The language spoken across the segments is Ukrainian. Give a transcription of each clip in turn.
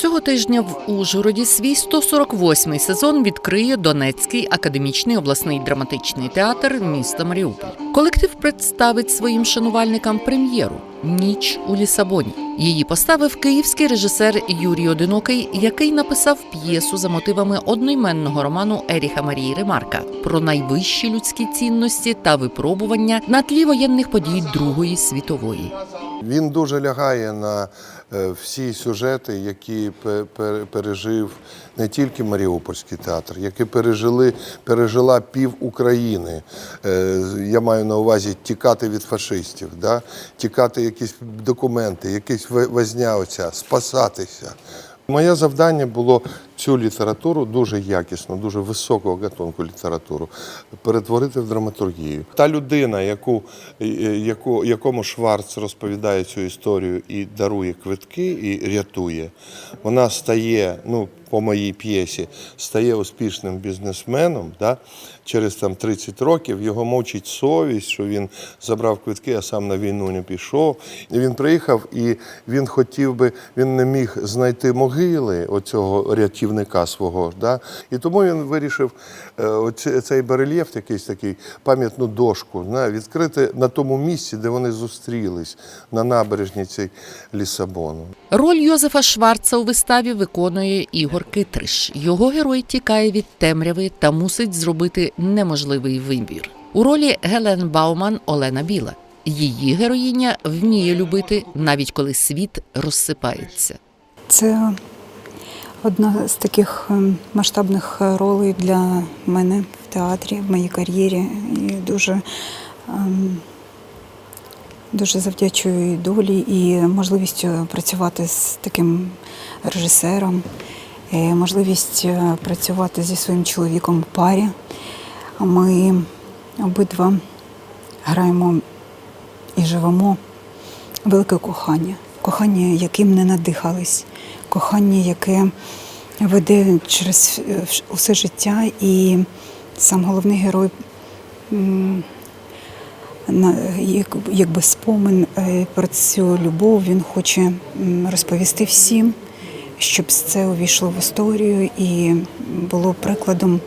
Цього тижня в Ужгороді свій 148-й сезон відкриє Донецький академічний обласний драматичний театр міста Маріуполь. Колектив представить своїм шанувальникам прем'єру Ніч у Лісабоні. Її поставив київський режисер Юрій Одинокий, який написав п'єсу за мотивами одноіменного роману Еріха Марії Ремарка про найвищі людські цінності та випробування на тлі воєнних подій Другої світової. Він дуже лягає на всі сюжети, які пе- пе- пережив не тільки Маріупольський театр, які пережили, пережила пів України. Е, Я маю на увазі тікати від фашистів, да? тікати якісь документи, якісь возня оця, спасатися. Моє завдання було цю літературу дуже якісну, дуже високого гатунку літературу перетворити в драматургію. Та людина, яку, е, яку, якому Шварц розповідає цю історію і дарує квитки, і рятує, вона стає, ну, по моїй п'єсі, стає успішним бізнесменом. Да? Через там 30 років його мовчить совість, що він забрав квитки, а сам на війну не пішов. І він приїхав і він хотів би, він не міг знайти могили оцього рятівника свого. Да? І тому він вирішив е, цей барельєф, якийсь такий пам'ятну дошку, да, відкрити на тому місці, де вони зустрілись, на набережні цій Лісабону. Роль Йозефа Шварца у виставі виконує Ігор Китриш. Його герой тікає від темряви та мусить зробити неможливий вибір. У ролі Гелен Бауман Олена Біла. Її героїня вміє любити, навіть коли світ розсипається. Це одна з таких ем, масштабних е, ролей для мене в театрі, в моїй кар'єрі. І дуже, ем, дуже завдячую долі і можливістю працювати з таким режисером, і можливість е, працювати зі своїм чоловіком в парі. Ми обидва граємо і живемо велике кохання. Кохання, яким не надихались, кохання, яке веде через усе життя, і сам головний герой, якби спомин е, про цю любов, він хоче розповісти всім, щоб це увійшло в історію і було прикладом.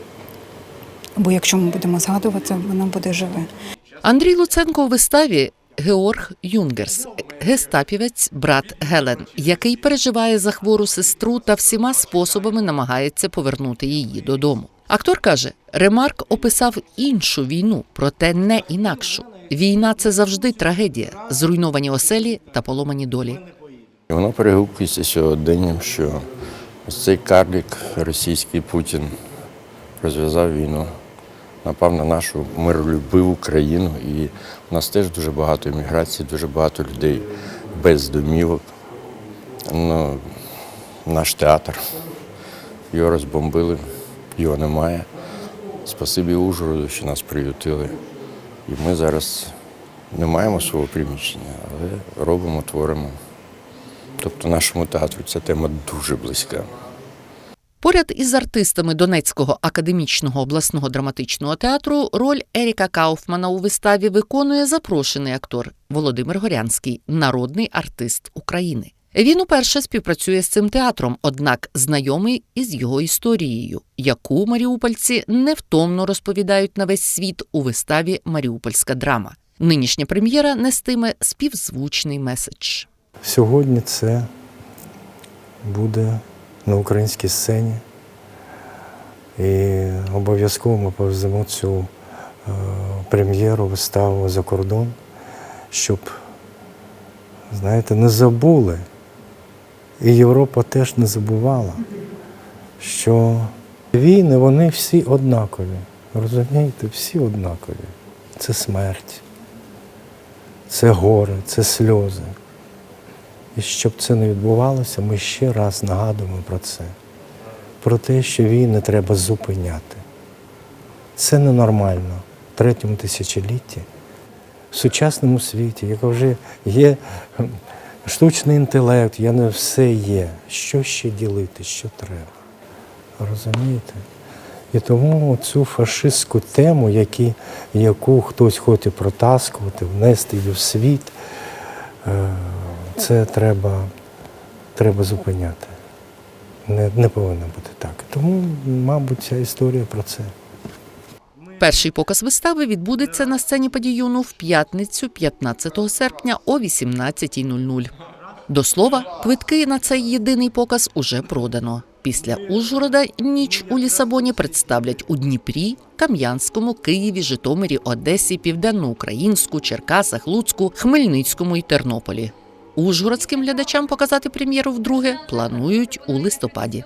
Бо якщо ми будемо згадувати, воно буде живе. Андрій Луценко у виставі Георг Юнгерс, гестапівець, брат Гелен, який переживає за хвору сестру та всіма способами намагається повернути її додому. Актор каже, Ремарк описав іншу війну, проте не інакшу. Війна це завжди трагедія, зруйновані оселі та поломані долі. Воно перегукується сьогоденням, що ось цей карлік російський Путін розв'язав війну, напав на нашу миролюбиву країну. І у нас теж дуже багато еміграції, дуже багато людей без домівок. Ну, наш театр. Його розбомбили, його немає. Спасибі Ужгороду, що нас приютили. І ми зараз не маємо свого приміщення, але робимо, творимо. Тобто нашому театру ця тема дуже близька. Поряд із артистами Донецького академічного обласного драматичного театру роль Еріка Кауфмана у виставі виконує запрошений актор Володимир Горянський, народний артист України. Він уперше співпрацює з цим театром, однак знайомий із його історією, яку маріупольці невтомно розповідають на весь світ у виставі Маріупольська драма. Нинішня прем'єра нестиме співзвучний меседж. Сьогодні це буде на українській сцені. І обов'язково ми повеземо цю е, прем'єру, виставу за кордон, щоб, знаєте, не забули. І Європа теж не забувала, що війни вони всі однакові. Розумієте, всі однакові. Це смерть, це горе, це сльози. І щоб це не відбувалося, ми ще раз нагадуємо про це. Про те, що війни треба зупиняти. Це ненормально в третьому тисячолітті, в сучасному світі, яка вже є штучний інтелект, я не все є. Що ще ділити, що треба? Розумієте? І тому цю фашистську тему, які, яку хтось хоче протаскувати, внести її в світ, е, це треба, треба зупиняти. Не, не повинно бути так. Тому, мабуть, ця історія про це. Перший показ вистави відбудеться на сцені Падіюну в п'ятницю, 15 серпня о 18.00. До слова, квитки на цей єдиний показ уже продано. Після Ужгорода ніч у Лісабоні представлять у Дніпрі, Кам'янському, Києві, Житомирі, Одесі, Південноукраїнську, Черкасах, Луцьку, Хмельницькому і Тернополі. Ужгородським глядачам показати прем'єру вдруге планують у листопаді.